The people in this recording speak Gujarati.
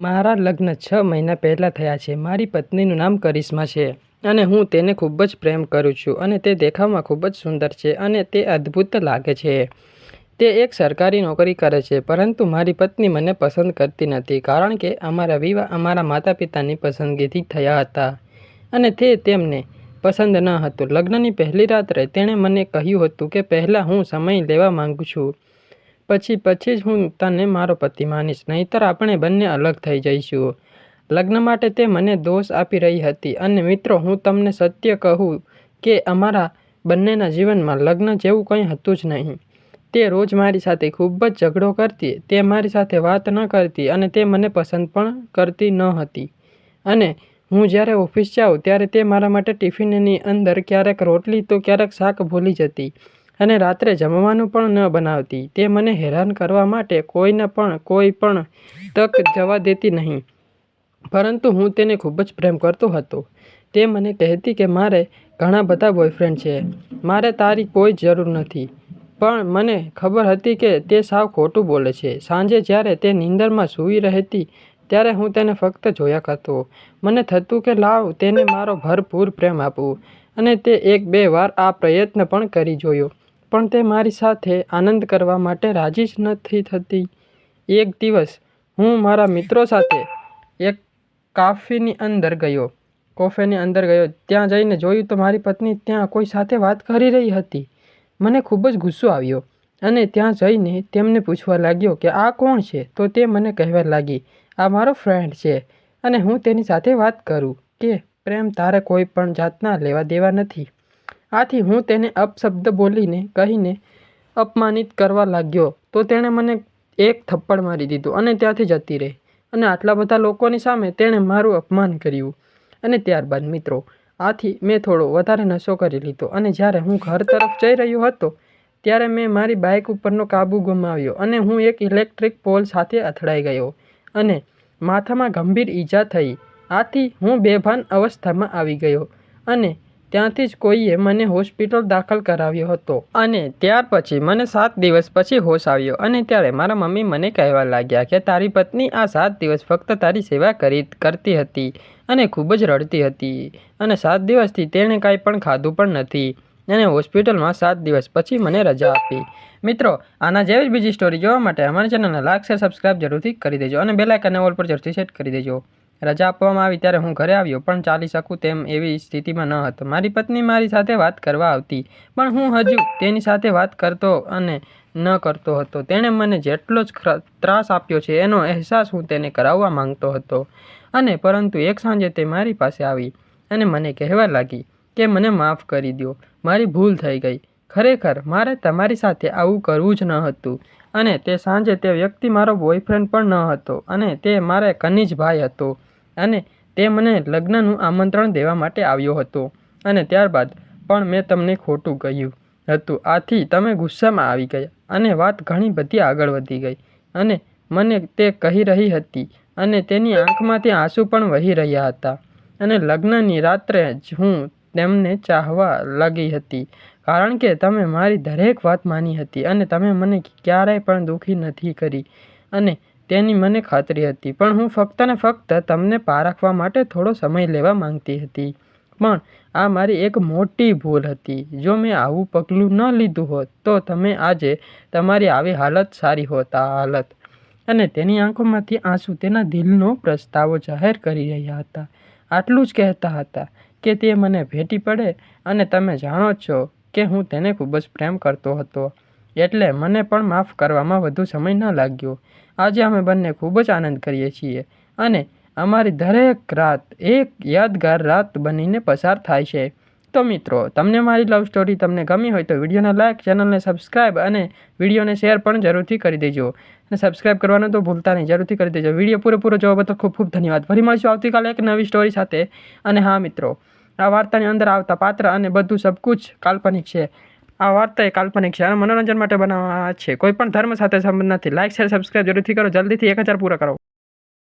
મારા લગ્ન છ મહિના પહેલાં થયા છે. મારી પત્નીનું નામ કરિશ્મા છે અને હું તેને ખૂબ જ પ્રેમ કરું છું અને તે દેખાવમાં ખૂબ જ સુંદર છે અને તે અદ્ભુત લાગે છે. તે એક સરકારી નોકરી કરે છે, પરંતુ મારી પત્ની મને પસંદ કરતી નથી કારણ કે અમારા વિવાહ અમારા માતા પિતાની પસંદગીથી થયા હતા અને તે તેમને પસંદ ન હતું. લગ્નની પહેલી રાત્રે તેણે મને કહ્યું હતું કે પહેલાં હું સમય લેવા માંગુ છું. પછી પછી જ હું તને મારો પતિ માનીશ, નહીંતર આપણે બંને અલગ થઈ જઈશું. લગ્ન માટે તે મને દોષ આપી રહી હતી અને મિત્રો હું તમને સત્ય કહું કે અમારા બંનેના જીવનમાં લગ્ન જેવું કંઈ હતું જ નહીં. તે રોજ મારી સાથે ખૂબ જ ઝઘડો કરતી, તે મારી સાથે વાત ન કરતી અને તે મને પસંદ પણ કરતી ન હતી. અને હું જ્યારે ઓફિસ જાઉં ત્યારે તે મારા માટે ટિફિનની અંદર ક્યારેક રોટલી તો ક્યારેક શાક ભૂલી જતી. અને રાત્રે જમવાનું પણ ન બનાવતી. તે મને હેરાન કરવા માટે કોઈને પણ, કોઈ પણ તક જવા દેતી નહીં. પરંતુ હું તેને ખૂબ જ પ્રેમ કરતો હતો. તે મને કહેતી કે, મારે ઘણા બધા બોયફ્રેન્ડ છે. મારે તારી કોઈ જરૂર નથી. પણ મને ખબર હતી કે તે સાવ ખોટું બોલે છે. સાંજે જ્યારે તે નીંદરમાં સૂઈ રહેતી, ત્યારે હું તેને ફક્ત જોયા કરતો. મને થતું કે, લાવ, તેને મારો ભરપૂર પ્રેમ આપું. અને તે એક બે વાર આ પ્રયત્ન પણ કરી જોયો. પણ તે મારી સાથે આનંદ કરવા માટે રાજી જ નથી થતી. એક દિવસ હું મારા મિત્રો સાથે એક કાફીની અંદર ગયો. કોફેની અંદર ગયો. ત્યાં જઈને જોયું તો મારી પત્ની ત્યાં કોઈ સાથે વાત કરી રહી હતી. મને ખૂબ જ ગુસ્સો આવ્યો અને ત્યાં જઈને તેમને પૂછવા લાગ્યો કે આ કોણ છે? તો તે મને કહેવા લાગી, આ મારો ફ્રેન્ડ છે અને હું તેની સાથે વાત કરું કે પ્રેમ તારે કોઈ પણ જાતના લેવા દેવા નથી. આથી હું તેને અપશબ્દ બોલીને કહીને અપમાનિત કરવા લાગ્યો, તો તેણે મને એક થપ્પડ મારી દીધું અને ત્યાંથી જતી રહી. અને આટલા બધા લોકોની સામે તેણે મારું અપમાન કર્યું. અને ત્યારબાદ મિત્રો, આથી મેં થોડો વધારે નશો કરી લીધો અને જ્યારે હું ઘર તરફ જઈ રહ્યો હતો, ત્યારે મેં મારી બાઇક ઉપરનો કાબુ ગુમાવ્યો અને હું એક ઇલેક્ટ્રિક પોલ સાથે અથડાઈ ગયો અને માથામાં ગંભીર ઈજા થઈ. આથી હું બેભાન અવસ્થામાં આવી ગયો અને ત્યાંથી જ કોઈએ મને હોસ્પિટલ દાખલ કરાવ્યો હતો. અને ત્યાર પછી મને સાત દિવસ પછી હોશ આવ્યો અને ત્યારે મારા મમ્મી મને કહેવા લાગ્યા કે તારી પત્ની આ સાત દિવસ ફક્ત તારી સેવા કરી, કરતી હતી અને ખૂબ જ રડતી હતી. અને સાત દિવસથી તેણે કાંઈ પણ ખાધું પણ નથી. અને હોસ્પિટલમાં સાત દિવસ પછી મને રજા આપી. મિત્રો, આના જેવી જ બીજી સ્ટોરી જોવા માટે અમારી ચેનલને લાઈક શેર સબસ્ક્રાઈબ જરૂરથી કરી દેજો અને બેલાઇકનને ઓલ પર જરૂરથી સેટ કરી દેજો. રજા આપવામાં આવી ત્યારે હું ઘરે આવ્યો, પણ ચાલી શકું તેમ એવી સ્થિતિમાં ન હતો. મારી પત્ની મારી સાથે વાત કરવા આવતી, પણ હું હજુ તેની સાથે વાત કરતો અને ન કરતો હતો. તેણે મને જેટલો જ ત્રાસ આપ્યો છે, એનો અહેસાસ હું તેને કરાવવા માંગતો હતો. અને પરંતુ એક સાંજે તે મારી પાસે આવી અને મને કહેવા લાગી કે મને માફ કરી દો મારી ભૂલ થઈ ગઈ. ખરેખર, મારે તમારી સાથે આવું કરવું જ ન હતું અને તે સાંજે તે વ્યક્તિ મારો બોયફ્રેન્ડ પણ ન હતો અને તે મારે કનીજ ભાઈ હતો. અને તે મને લગ્નનું આમંત્રણ દેવા માટે આવ્યો હતો. અને ત્યારબાદ પણ મેં તમને ખોટું કહ્યું હતું. આથી તમે ગુસ્સામાં આવી ગયા અને વાત ઘણી બધી આગળ વધી ગઈ અને મને તે કહી રહી હતી અને તેની આંખમાંથી આંસુ પણ વહી રહ્યા હતા. અને લગ્નની રાત્રે જ હું તેમને ચાહવા લાગી હતી. કારણ કે તમે મારી દરેક વાત માની હતી અને તમે મને ક્યારેય પણ દુઃખી નથી કરી. અને તેની મને ખાતરી હતી, પણ હું ફક્ત ને ફક્ત તમને પારખવા માટે થોડો સમય લેવા માંગતી હતી. પણ આ મારી એક મોટી ભૂલ હતી. જો મેં આવું પગલું ન લીધું હોત, તો તમે આજે તમારી આવી હાલત સારી હોત, આ હાલત. અને તેની આંખોમાંથી આંસુ તેના દિલનો પ્રસ્તાવો જાહેર કરી રહ્યા હતા. આટલું જ કહેતા હતા કે તે મને ભેટી પડે અને તમે જાણો છો કે હું તેને ખૂબ જ પ્રેમ કરતો હતો. એટલે મને પણ માફ કરવામાં વધુ સમય ન લાગ્યો. આજે અમે બંને ખૂબ જ આનંદ કરીએ છીએ અને અમારી દરેક રાત એક યાદગાર રાત બનીને પસાર થાય છે. તો મિત્રો, તમને મારી લવ સ્ટોરી તમને ગમી હોય તો વિડીયોને લાઇક ચેનલને સબસ્ક્રાઇબ અને વિડીયોને શેર પણ જરૂરથી કરી દેજો. અને સબસ્ક્રાઇબ કરવાનું તો ભૂલતા નહીં, જરૂરથી કરી દેજો. વીડિયો પૂરેપૂરો જોવા બદલ ખૂબ ખૂબ ધન્યવાદ. ફરી મળીશું આવતીકાલે એક નવી સ્ટોરી સાથે. અને હા મિત્રો, આ વાર્તાની અંદર આવતા પાત્ર અને બધું સબકુછ કાલ્પનિક છે. આ વાર્તા એ કાલ્પનિક છે. અને મનોરંજન માટે બનાવવા છે. કોઈ પણ ધર્મ સાથે સંબંધ નથી. લાઇક શેર સબસ્ક્રાઇબ જરૂરથી કરો. જલ્દીથી એક હજાર પૂરા કરો.